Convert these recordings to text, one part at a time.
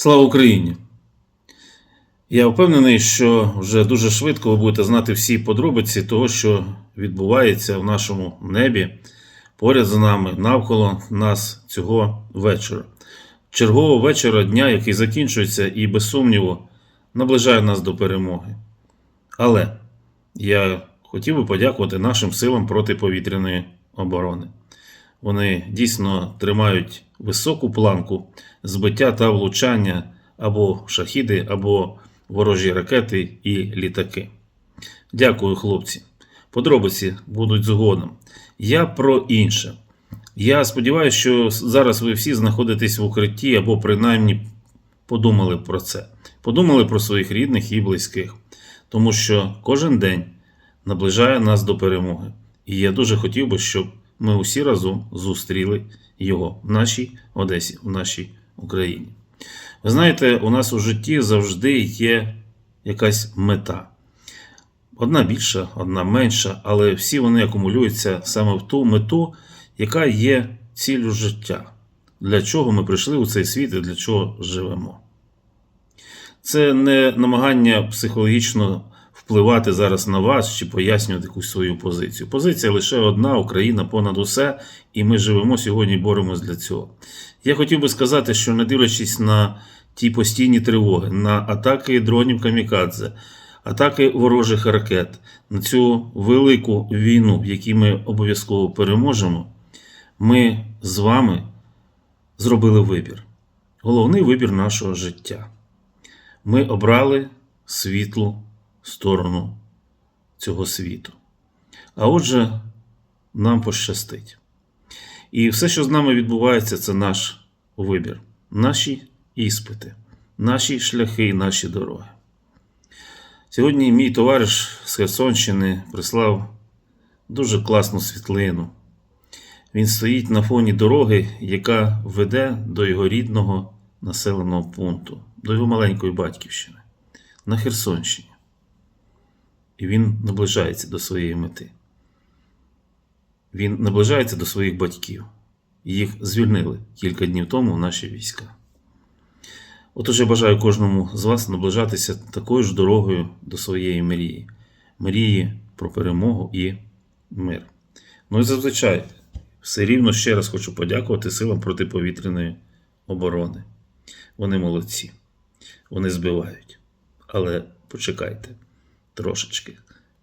Слава Україні! Я впевнений, що вже дуже швидко ви будете знати всі подробиці того, що відбувається в нашому небі поряд з нами, навколо нас цього вечора. Чергового вечора дня, який закінчується і, без сумніву, наближає нас до перемоги. Але я хотів би подякувати нашим силам протиповітряної оборони. Вони дійсно тримають високу планку збиття та влучання або шахіди, або ворожі ракети і літаки. Дякую, хлопці. Подробиці будуть згодом. Я про інше. Я сподіваюся, що зараз ви всі знаходитесь в укритті або принаймні подумали про це. Подумали про своїх рідних і близьких, тому що кожен день наближає нас до перемоги. І я дуже хотів би, щоб ми усі разом зустріли його в нашій Одесі, в нашій Україні. Ви знаєте, у нас у житті завжди є якась мета. Одна більша, одна менша, але всі вони акумулюються саме в ту мету, яка є ціллю життя. Для чого ми прийшли у цей світ і для чого живемо. Це не намагання психологічно впливати зараз на вас чи пояснювати якусь свою позицію. Позиція лише одна Україна понад усе, і ми живемо сьогодні, боремось для цього. Я хотів би сказати, що не дивлячись на ті постійні тривоги, на атаки дронів камікадзе, атаки ворожих ракет, на цю велику війну, в якій ми обов'язково переможемо, ми з вами зробили вибір. Головний вибір нашого життя. Ми обрали світлу сторону цього світу. А отже, нам пощастить. І все, що з нами відбувається, це наш вибір, наші іспити, наші шляхи наші дороги. Сьогодні мій товариш з Херсонщини прислав дуже класну світлину. Він стоїть на фоні дороги, яка веде до його рідного населеного пункту, до його маленької батьківщини на Херсонщині. І він наближається до своєї мети. Він наближається до своїх батьків. Їх звільнили кілька днів тому наші війська. Отож я бажаю кожному з вас наближатися такою ж дорогою до своєї мрії, мрії про перемогу і мир. Ну і зазвичай, все рівно ще раз хочу подякувати силам протиповітряної оборони. Вони молодці, вони збивають. Але почекайте трошечки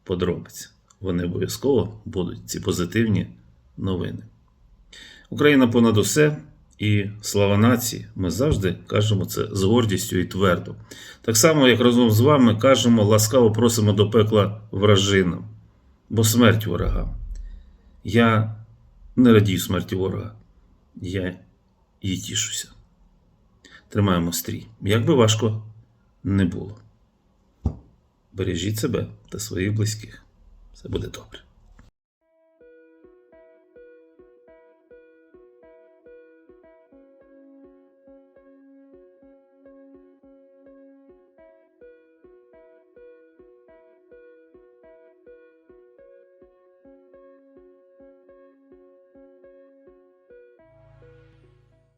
подробиць. Вони обов'язково будуть ці позитивні новини. Україна понад усе і слава нації, ми завжди кажемо це з гордістю і твердо. Так само, як разом з вами кажемо, ласкаво просимо до пекла вражинам, бо смерть ворогам. Я не радію смерті ворога, я їй тішуся. Тримаємо стрій, як би важко не було. Бережіть себе та своїх близьких. Все буде добре.